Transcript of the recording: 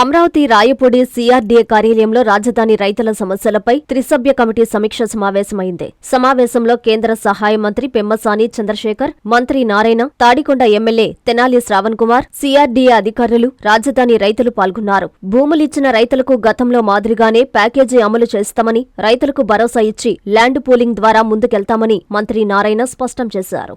Amaravati Rayapudi CRDA కార్యాలయంలో రాజధాని రైతుల సమస్యలపై త్రిసభ్య కమిటీ సమీక్ష సమావేశమైంది. సమావేశంలో కేంద్ర సహాయ మంత్రి పెమ్మసాని చంద్రశేఖర్ మంత్రి నారాయణ తాడికొండ ఎమ్మెల్యే తెనాలి శ్రావణ్ కుమార్ సీఆర్డీఏ అధికారులు రాజధాని రైతులు పాల్గొన్నారు. భూములిచ్చిన రైతులకు గతంలో మాదిరిగానే ప్యాకేజీ అమలు చేస్తామని రైతులకు భరోసా ఇచ్చి ల్యాండ్ పూలింగ్ ద్వారా ముందుకెళ్తామని మంత్రి నారాయణ స్పష్టం చేశారు.